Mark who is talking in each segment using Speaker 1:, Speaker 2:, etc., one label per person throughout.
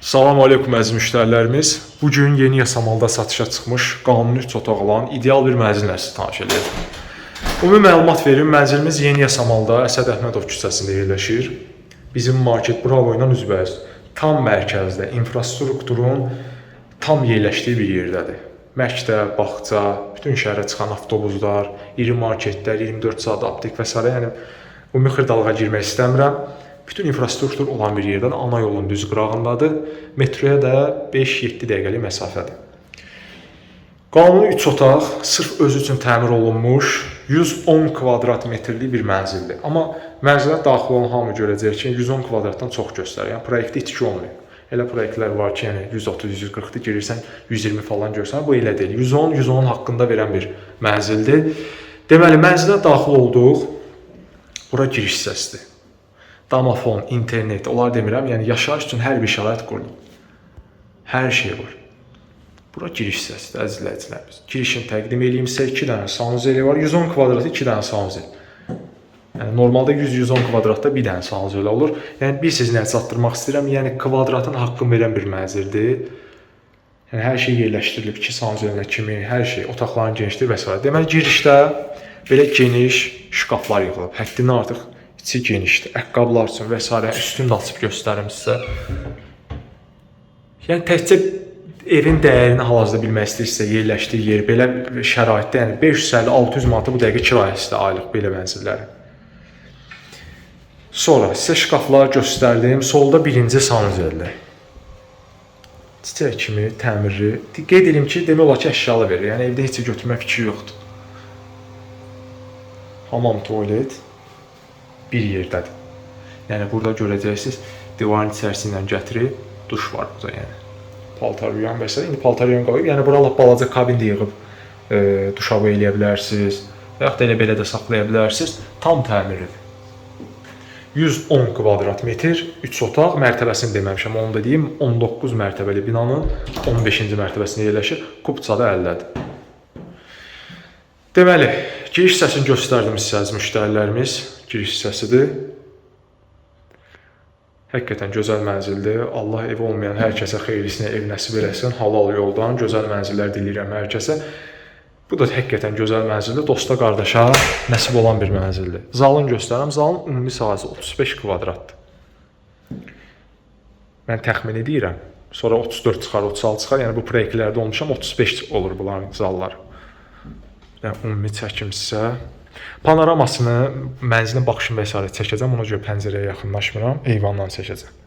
Speaker 1: Salam aleykum əziz müştərilərimiz. Bu gün yeni yasamalda satışa çıxmış qanuni 3 otaq olan ideal bir mənzillə sizi tanış edəcəm. Ümumi məlumat verim. Mənzilimiz Yeni Yasamalda Əsəd Əhmədov küçəsində yerləşir. Bizim market Bravo ilə üzbəüz. Tam mərkəzdə, infrastrukturun tam yerləşdiyi bir yerdədir. Məktəb, bağça, bütün şəhərə çıxan avtobuslar, iri marketlər, 24 saat aptek və s. yəni ümumi xırdalığa girmək istəmirəm. Bütün infrastruktur olan bir yerdən ana yolun düz qırağındadır. Metroya da 5-7 dəqiqəlik məsafədir. Qanuni 3 otaq sırf özü üçün təmir olunmuş 110 kvadrat metrlik bir mənzildir. Amma mənzilə daxil olan hamı görəcək ki, 110 kvadratdan çox göstərir. Yəni proyektdə itki olmuyor. Elə proyektlər var ki, yəni 130, 140-da girirsən, 120 falan görsən, bu elə deyil. 110, 110 haqqında verən bir mənzildir. Deməli, mənzilə daxil olduq. Bura giriş hissəsidir. Damafon, internet, onlar demirəm, yəni yaşayış üçün hər bir şərait qurulub. Hər şey var. Bura giriş hissəsidir, əziz izləyicilərimiz. Girişini təqdim edeyim sizə 2 dənə sanuzeli var. 110 kvadratı 2 dənə sanuzel. Yəni normalda 100-110 kvadratda bir dənə sanuzel olur. Yəni bir sizi nəyə çatdırmaq istəyirəm? Yəni kvadratın haqqını verən bir mənzildir. Yəni hər şey yerləşdirilib 2 sanuzelinə kimi, hər şey, otaqların genişliyi və s. Deməli girişdə belə geniş şkaflar yığılıb. Həddindən artıq içi genişdir. Əqqablar üçün və s. üstünü də açıb göstərim sizə. Yəni təkcə evin dəyərini hal-hazırda bilmək istəyirsə, yerləşdiyi yer belə şəraitdə, yəni 550-600 manata bu dəqiqə kirayəsidir aylıq belə mənzillərin. Sonra sizə şkaflar göstərdim. Solda birinci sanuzeldir. Çiçək kimi təmirli. Qeyd edim ki, demək olar ki, əşyalı verir. Yəni evdə heç nə götürmə fikri yoxdur. Hamam tualet bir yerdədir. Yəni burada görəcəksiniz, divarın içərisindən gətirib duş var burada yəni. Paltar yuyan və s. İndi paltar yuyan qoyub, yəni bura lap balaca kabin də yığıb e, duşabı eləyə bilərsiniz. Və yaxud da elə belə də saxlaya bilərsiniz. Tam təmirlidir. 110 kvadrat metr, 3 otaq, mərtəbəsini deməmişəm, onu da deyim. 19 mərtəbəli binanın 15-ci mərtəbəsində yerləşir. Kupçada 50-dir. Deməli, giriş hissəsini göstərdim sizə müştərilərimiz. Giriş hissəsidir. Həqiqətən gözəl mənzildir. Allah evi olmayan hər kəsə xeyirlisinə ev nəsib eləsin. Halal yoldan gözəl mənzillər diləyirəm hər kəsə. Bu da həqiqətən gözəl mənzildir. Dosta, qardaşa nəsib olan bir mənzildir. Zalını göstərirəm. Zalın ümumi sahəsi 35 kvadratdır. Mən təxmin edirəm. Sonra 34 çıxar, 36 çıxar. Yəni bu proyektlərdə olmuşam 35 olur bunların zalları. Yəni ümumi çəkim sizə. Panoramasını, mənzilin baxışını və s. çəkəcəm. Ona görə pəncərəyə yaxınlaşmıram, eyvandan çəkəcəm.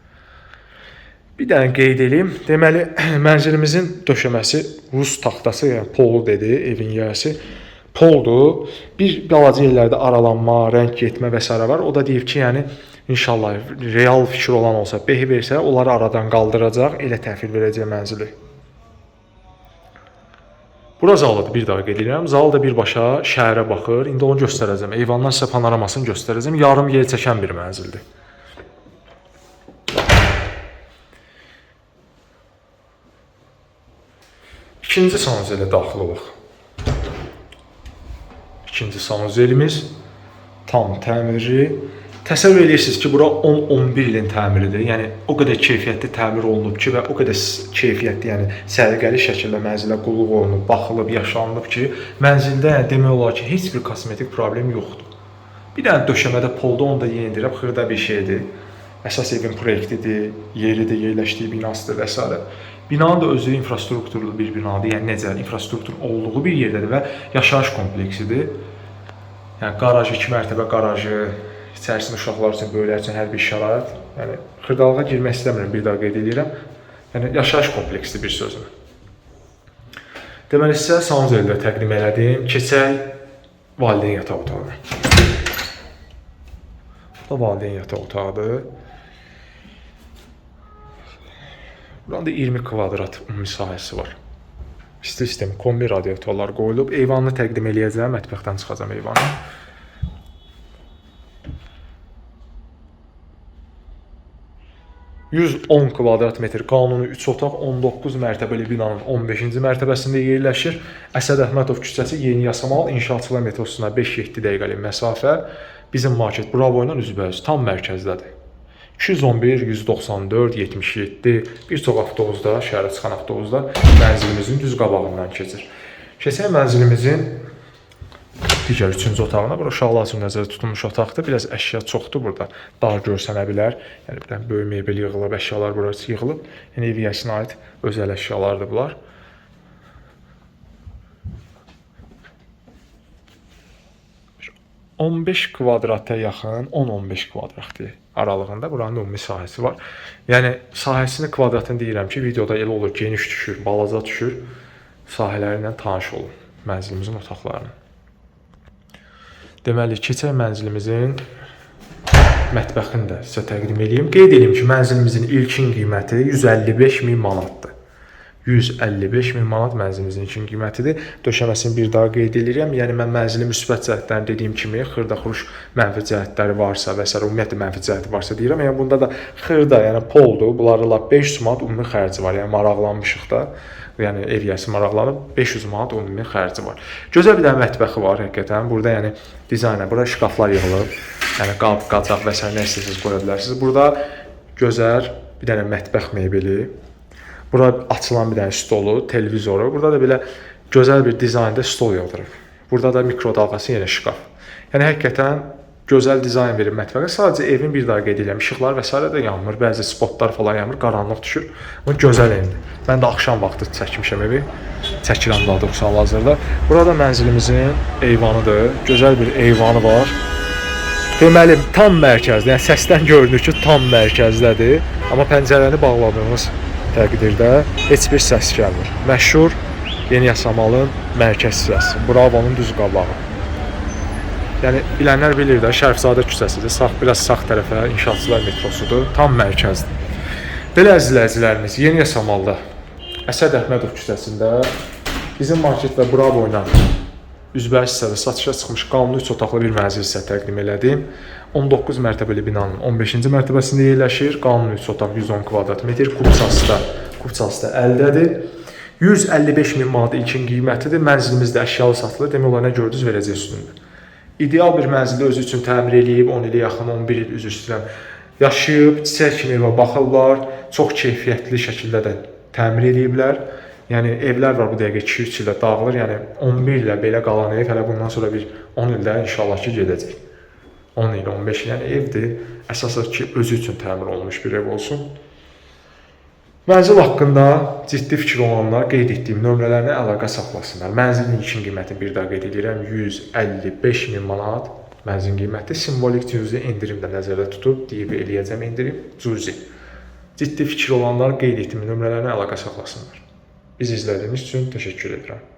Speaker 1: Bir dənə qeyd edeyim. Deməli, mənzilimizin döşəməsi rus taxtası, yəni polu dedi, evin yiyəsi. Poldur. Bir balaca yerlərdə aralanma, rəng getmə və s. var. O da deyib ki, yəni inşallah real fikir olan olsa, behi versə, onları aradan qaldıracaq, elə təhvil verəcək mənzili. Bura zalıdır, bir daha qeyd edirəm. Zal da birbaşa şəhərə baxır. İndi onu göstərəcəm. Eyvandan sizə panoramasını göstərəcəm. Yarım yel çəkən bir mənzildir. İkinci sanuzelə daxil olaq. İkinci sanuzelimiz tam təmirli. Təsəvvür edirsiniz ki, bura 10-11 ilin təmiridir. Yəni o qədər keyfiyyətli təmir olunub ki və o qədər keyfiyyətli, yəni səliqəli şəkildə mənzilə qulluq olunub, baxılıb, yaşanılıb ki, mənzildə yəni demək olar ki, heç bir kosmetik problem yoxdur. Bir dənə döşəmədə polda onu da yenildirib xırda bir şeydir. Əsas evin proyektidir, yeridir, yerləşdiyi binasıdır və s. Binanın da özü infrastrukturlu bir binadır. Yəni necə infrastruktur olduğu bir yerdədir və yaşayış kompleksidir. Yəni qaraj, 2 mərtəbə qarajı, içərisində uşaqlar üçün, böyüklər üçün hər bir şərait. Yəni xırdalığa girmək istəmirəm, bir daha qeyd edirəm. Yəni yaşayış kompleksidir bir sözlə. Deməli sizə sanuzeldə təqdim elədim. Keçək valideyn yataq otağına. Bu da valideyn yataq otağıdır. Burada 20 kvadrat ümumi sahəsi var. İsti sistem kombi radiatorlar qoyulub. Eyvanını təqdim eləyəcəm, mətbəxdən çıxacam eyvanı. ...110 kvadrat metr qanuni 3 otaq 19 mərtəbəli binanın 15-ci mərtəbəsində yerləşir. Əsəd Əhmədov küçəsi Yeni Yasamal inşaatçılar metrosuna 5-7 dəqiqəlik məsafə. Bizim market Bravo ilə üzbəüz tam mərkəzdədir. 211 194 77 bir çox avtobusda, şəhərə çıxan avtobusda mənzilimizin düz qabağından keçir. Keçək mənzilimizin digər üçüncü otağına. Bura uşaqlar üçün nəzərdə tutulmuş otaqdır. Biraz əşya çoxdur burada. Dar görsənə bilər. Yəni bir böyük mebel yığılıb, əşyalar bura yığılıb. Yəni ev yəsinə aid özəl əşyalardır bunlar. Bir 15 kvadrata yaxın, 10-15 kvadratdır aralığında buranın ümumi sahəsi var. Yəni sahəsini kvadratını deyirəm ki, videoda elə olur geniş düşür, balaca düşür. Sahələri ilə tanış olun mənzilimizin otaqlarını. Deməli, keçək mənzilimizin mətbəxini də sizə təqdim edeyim. Qeyd edeyim ki, mənzilimizin ilkin qiyməti 155 min manatdır. 155 min manat mənzilimizin qiymətidir. Döşəməsini bir daha qeyd edirəm. Yəni mən mənzilin müsbət cəhətlərini dediyim kimi, xırda-xuruş mənfi cəhətləri varsa və s. ümumiyyətlə mənfi cəhəti varsa deyirəm. Yəni bunda da xırda, yəni poldur. Bunları lap 500 manat ümumi xərci var. Yəni maraqlanmışıq da. Yəni ev yəsi maraqlanıb 500 manat ümumi xərci var. Gözəl bir dənə mətbəxi var həqiqətən. Burada yəni dizayna, bura şkaflar yığılıb. Yəni qab, qacaq və s. nə istəyirsiniz qoya bilərsiniz. Burada gözəl bir dənə mətbəx mebeli. Bura açılan bir dənə stolu, televizoru. Burada da belə gözəl bir dizaynda stol yığdırıb. Burada da mikrodalğası yenə şkaf. Yəni həqiqətən gözəl dizayn verib mətbəxə. Sadəcə evin bir daha qeyd edirəm, işıqlar və s. də yanmır, bəzi spotlar falan yanmır, qaranlıq düşür. Amma gözəl evdir. Mən də axşam vaxtı çəkmişəm evi. Çəkirəm daha doğrusu hal-hazırda. Burada mənzilimizin eyvanıdır. Gözəl bir eyvanı var. Deməli, tam mərkəzdə, yəni səsdən görünür ki, tam mərkəzdədir. Amma pəncərəni bağladığınız təqdirdə heç bir səs gəlmir. Məşhur Yeni Yasamalın mərkəz hissəsi. Bravonun düz qabağı. Yəni bilənlər bilir də Şərifzadə küçəsidir. Sağ biraz sağ tərəfə İnşaatçılar metrosudur. Tam mərkəzdir. Belə əziz izləyicilərimiz, Yeni Yasamalda Əsəd Əhmədov küçəsində bizim market və Bravo ilə üzbəyiz hissədə satışa çıxmış qanuni 3 otaqlı bir mənzil sizə təqdim elədim. 19 mərtəbəli binanın 15-ci mərtəbəsində yerləşir. Qanuni 3 otaq 110 kvadrat metr, kupçası da, kupçası da əldədir. 155 min manat ilkin qiymətidir. Mənzilimizdə əşyalı satılır. Demək olar nə gördünüz verəcək üstündə. İdeal bir mənzili özü üçün təmir eləyib, 10 ilə yaxın 11 il üzr istəyirəm. Yaşayıb, çiçək kimi evə baxırlar. Çox keyfiyyətli şəkildə də təmir eləyiblər. Yəni evlər var bu dəqiqə 2-3 ildə dağılır. Yəni 11 ilə belə qalan ev hələ bundan sonra bir 10 ildə inşallah ki gedəcək. 10 il, 15 il yəni evdir. Əsas odur ki, özü üçün təmir olunmuş bir ev olsun. Mənzil haqqında ciddi fikir olanlar qeyd etdiyim nömrələrinə əlaqə saxlasınlar. Mənzilin ilkin qiymətini bir daha qeyd edirəm. 155 min manat mənzilin qiyməti simvolik cüzi endirim də nəzərdə tutub deyib eləyəcəm endirim cüzi. Ciddi fikir olanlar qeyd etdiyim nömrələrinə əlaqə saxlasınlar. Bizi izlədiyiniz üçün təşəkkür edirəm.